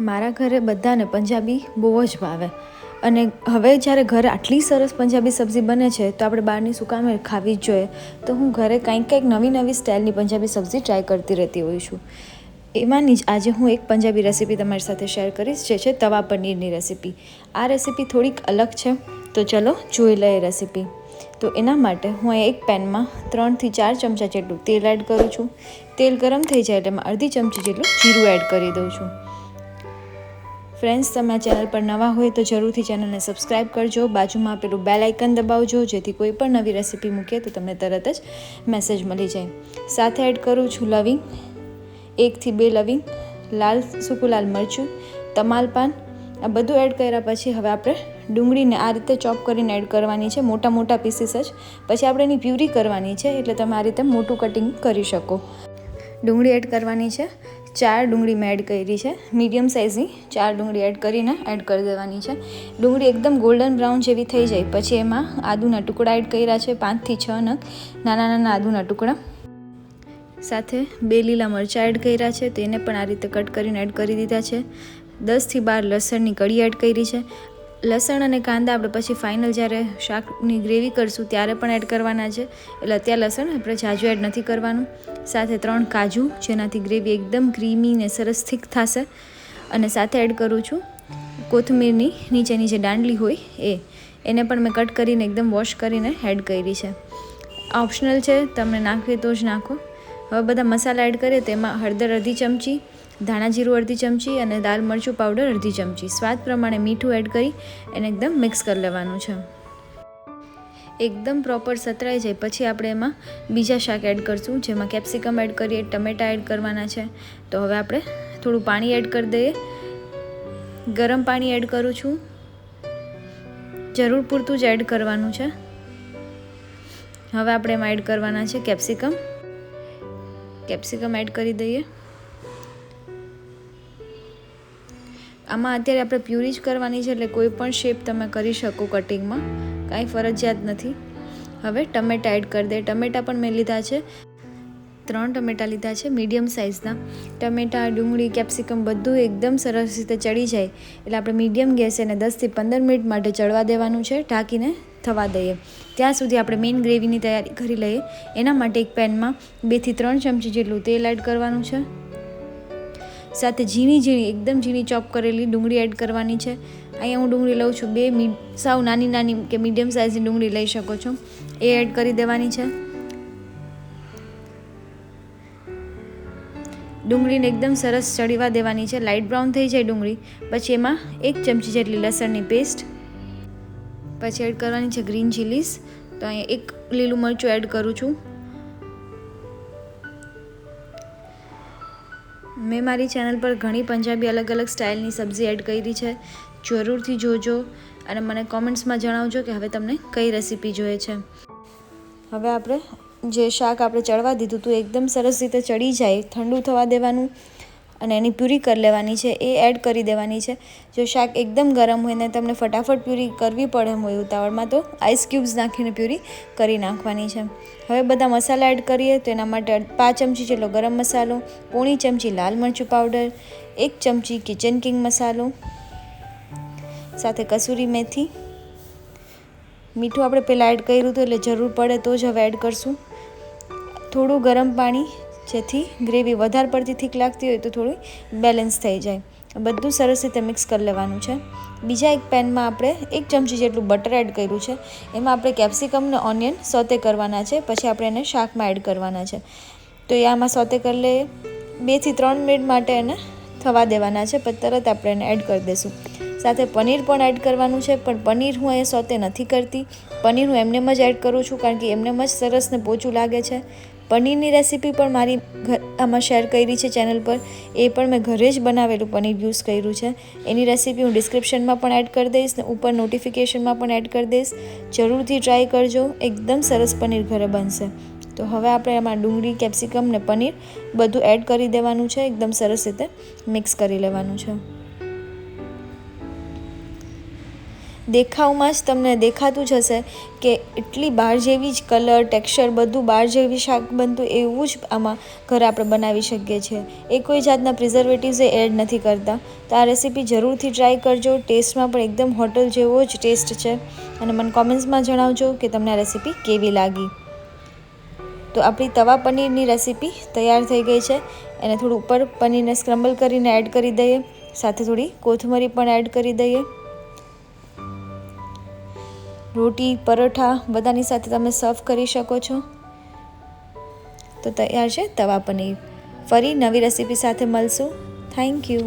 મારા ઘરે બધાને પંજાબી બહુ જ ભાવે. અને હવે જ્યારે ઘરે આટલી સરસ પંજાબી સબ્જી બને છે, તો આપણે બહારની શું કામ ખાવી જ જોઈએ. તો હું ઘરે કંઈક કંઈક નવી નવી સ્ટાઇલની પંજાબી સબ્જી ટ્રાય કરતી રહેતી હોઉં છું. એમાંની જ આજે હું એક પંજાબી રેસીપી તમારી સાથે શેર કરીશ, જે છે તવા પનીરની રેસીપી આ રેસીપી થોડીક અલગ છે, તો ચલો જોઈ લઈએ રેસીપી તો એના માટે હું એક પેનમાં ત્રણથી ચાર ચમચા જેટલું તેલ એડ કરું છું. તેલ ગરમ થઈ જાય એટલે અડધી ચમચી જેટલું જીરું એડ કરી દઉં છું. ફ્રેન્ડ્સ, તમે આ ચેનલ પર નવા હોય તો જરૂરથી ચેનલને સબસ્ક્રાઈબ કરજો. બાજુમાં આપેલું બેલ આઇકન દબાવજો. જેથી કોઈ પણ નવી રેસીપી મૂકીએ તો તમને તરત જ મેસેજ મળી જાય. સાથે એડ કરું છું લવિંગ. એકથી બે લવિંગ, લાલ, સૂકું લાલ મરચું તમાલપાન આ બધું એડ કર્યા પછી હવે આપણે ડુંગળીને આ રીતે ચોપ કરીને એડ કરવાની છે. મોટા મોટા પીસીસ જ. પછી આપણે એની પ્યુરી કરવાની છે. એટલે તમે આ રીતે મોટું કટિંગ કરી શકો. ડુંગળી એડ કરવાની છે. ચાર ડુંગળી મેં એડ કરી છે. મીડિયમ સાઇઝની ચાર ડુંગળી એડ કરીને એડ કરી દેવાની છે. ડુંગળી એકદમ ગોલ્ડન બ્રાઉન જેવી થઈ જાય. પછી એમાં આદુના ટુકડા એડ કર્યા છે પાંચથી છ નગ, નાના નાના આદુના ટુકડા. સાથે બે લીલા મરચાં એડ કર્યા છે, તેને પણ આ રીતે કટ કરીને એડ કરી દીધા છે. દસથી બાર લસણની કળી એડ કરી છે. લસણ અને કાંદા આપણે પછી ફાઇનલ જ્યારે શાકની ગ્રેવી કરશું ત્યારે પણ એડ કરવાના છે. એટલે અત્યારે લસણ આપણે જાજુ એડ નથી કરવાનું. સાથે ત્રણ કાજુ, જેનાથી ગ્રેવી એકદમ ક્રીમી ને સરસ થીક થશે. અને સાથે એડ કરું છું કોથમીરની, નીચેની જે દાંડલી હોય એ. એને પણ મેં કટ કરીને એકદમ વોશ કરીને એડ કરી છે. ઓપ્શનલ છે, તમને નાખવી તો જ નાખો. હવે બધા મસાલા એડ કરીએ તેમાં હળદર અડધી ચમચી ધાણા જીરું અડધી ચમચી અને દાલ મરચું પાવડર અડધી ચમચી. સ્વાદ પ્રમાણે મીઠું એડ કરી એને એકદમ મિક્સ કરી લેવાનું છે. એકદમ પ્રોપર સતરાઈ જાય. પછી આપણે એમાં બીજા શાક એડ કરીશું, જેમાં કેપ્સિકમ એડ કરીએ, ટમેટા એડ કરવાના છે. તો હવે આપણે થોડું પાણી એડ કરી દઈએ. ગરમ પાણી એડ કરું છું. જરૂર પૂરતું જ એડ કરવાનું છે. હવે આપણે એમાં એડ કરવાના છે કેપ્સિકમ કેપ્સિકમ એડ કરી દઈએ. આમાં અત્યારે આપણે પ્યુરી જ કરવાની છે એટલે કોઈ પણ શેપ તમે કરી શકો કટિંગમાં કાંઈ ફરજિયાત નથી. હવે ટમેટા એડ કરી દે ટમેટા પણ મેં લીધા છે. ત્રણ ટમેટા લીધા છે મીડિયમ સાઇઝના ટમેટા, ડુંગળી કેપ્સિકમ બધું એકદમ સરસ રીતે ચડી જાય. એટલે આપણે મીડિયમ ગેસે એને દસથી પંદર મિનિટ માટે ચડવા દેવાનું છે, ઢાંકીને થવા દઈએ. ત્યાં સુધી આપણે મેઇન ગ્રેવીની તૈયારી કરી લઈએ. એના માટે એક પેનમાં બેથી ત્રણ ચમચી જેટલું તેલ એડ કરવાનું છે. સાથે ઝીણી ઝીણી, એકદમ ઝીણી ચોપ કરેલી ડુંગળી એડ કરવાની છે. અહીંયા હું ડુંગળી લઉં છું બે મી સાવ નાની નાની કે મીડિયમ સાઇઝની ડુંગળી લઈ શકો છો. એ એડ કરી દેવાની છે. ડુંગળીને એકદમ સરસ ચડીવા દેવાની છે. લાઇટ બ્રાઉન થઈ જાય ડુંગળી. પછી એમાં એક ચમચી જેટલી લસણની પેસ્ટ પછી એડ કરવાની છે ગ્રીન ચીલીસ તો અહીંયા એક લીલું મરચું એડ કરું છું. મેં મારી ચેનલ પર ઘણી પંજાબી અલગ અલગ સ્ટાઇલની સબ્જી એડ કરી છે. જરૂરથી જોજો અને મને કોમેન્ટ્સમાં જણાવજો કે હવે તમને કઈ રેસીપી જોઈએ છે. હવે આપણે જે શાક આપણે ચડવા દીધું હતું એકદમ સરસ રીતે ચડી જાય, ઠંડુ થવા દેવાનું. અને એની પ્યુરી કરી લેવાની છે, એ એડ કરી દેવાની છે. જો શાક એકદમ ગરમ હોય ને તમને ફટાફટ પ્યુરી કરવી પડે એમ હોય ઉતાવળમાં, તો આઈસ ક્યુબ્સ નાખીને પ્યુરી કરી નાખવાની છે. હવે બધા મસાલા એડ કરીએ, તો એના માટે પાંચ ચમચી જેટલો ગરમ મસાલો, પોણી ચમચી લાલ મરચું પાવડર એક ચમચી કિચન કિંગ મસાલો, સાથે કસૂરી મેથી. મીઠું આપણે પહેલાં એડ કર્યું હતું એટલે જરૂર પડે તો જ હવે એડ કરશું. થોડું ગરમ પાણી જેથી ગ્રેવી વધારે પડતી થીક લાગતી હોય તો થોડી બેલેન્સ થઈ જાય. બધું સરસ રીતે મિક્સ કરી લેવાનું છે. બીજા એક પેનમાં આપણે એક ચમચી જેટલું બટર એડ કર્યું છે. એમાં આપણે કેપ્સિકમ ને ઓનિયન સોતે કરવાના છે. પછી આપણે એને શાકમાં એડ કરવાના છે. તો એ આમાં સોતે કરી લઈએ. બેથી ત્રણ મિનિટ માટે એને થવા દેવાના છે. પછી તરત આપણે એને એડ કરી દઈશું. સાથે પનીર પણ એડ કરવાનું છે. પણ પનીર હું એ સોતે નથી કરતી. પનીર હું એમનેમ જ એડ કરું છું કારણ કે એમનેમ જ સરસ ને પોચું લાગે છે. પનીરની રેસીપી પણ મારી ઘર આમાં શેર કરી છે ચેનલ પર. એ પણ મેં ઘરે જ બનાવેલું પનીર યુઝ કર્યું છે. એની રેસીપી હું ડિસ્ક્રિપ્શનમાં પણ એડ કરી દઈશ ને ઉપર નોટિફિકેશનમાં પણ એડ કરી દઈશ. જરૂરથી ટ્રાય કરજો. એકદમ સરસ પનીર ઘરે બનશે. તો હવે આપણે એમાં ડુંગળી, કેપ્સિકમ ને પનીર બધું એડ કરી દેવાનું છે. એકદમ સરસ રીતે મિક્સ કરી લેવાનું છે. દેખાવમાં જ તમને દેખાતું જ હશે કે એટલી બહાર જેવી જ કલર ટેક્સચર બધું બહાર જેવી શાક બનતું એવું જ આમાં ઘરે આપણે બનાવી શકીએ છીએ. એ કોઈ જાતના પ્રિઝર્વેટિવ્સ એડ નથી કરતા. તો આ રેસીપી જરૂરથી ટ્રાય કરજો. ટેસ્ટમાં પણ એકદમ હોટલ જેવો જ ટેસ્ટ છે. અને મને કોમેન્ટ્સમાં જણાવજો કે તમને આ રેસીપી કેવી લાગી. તો આપણી તવા પનીરની રેસીપી તૈયાર થઈ ગઈ છે. એને થોડું ઉપર પનીરને સ્ક્રમ્બલ કરીને એડ કરી દઈએ. સાથે થોડી કોથમરી પણ એડ કરી દઈએ. રોટી, પરોઠા બધાની સાથે તમે સર્વ કરી શકો છો. તો તૈયાર છે? તવા પનીર. ફરી નવી રેસીપી સાથે મળશું. Thank you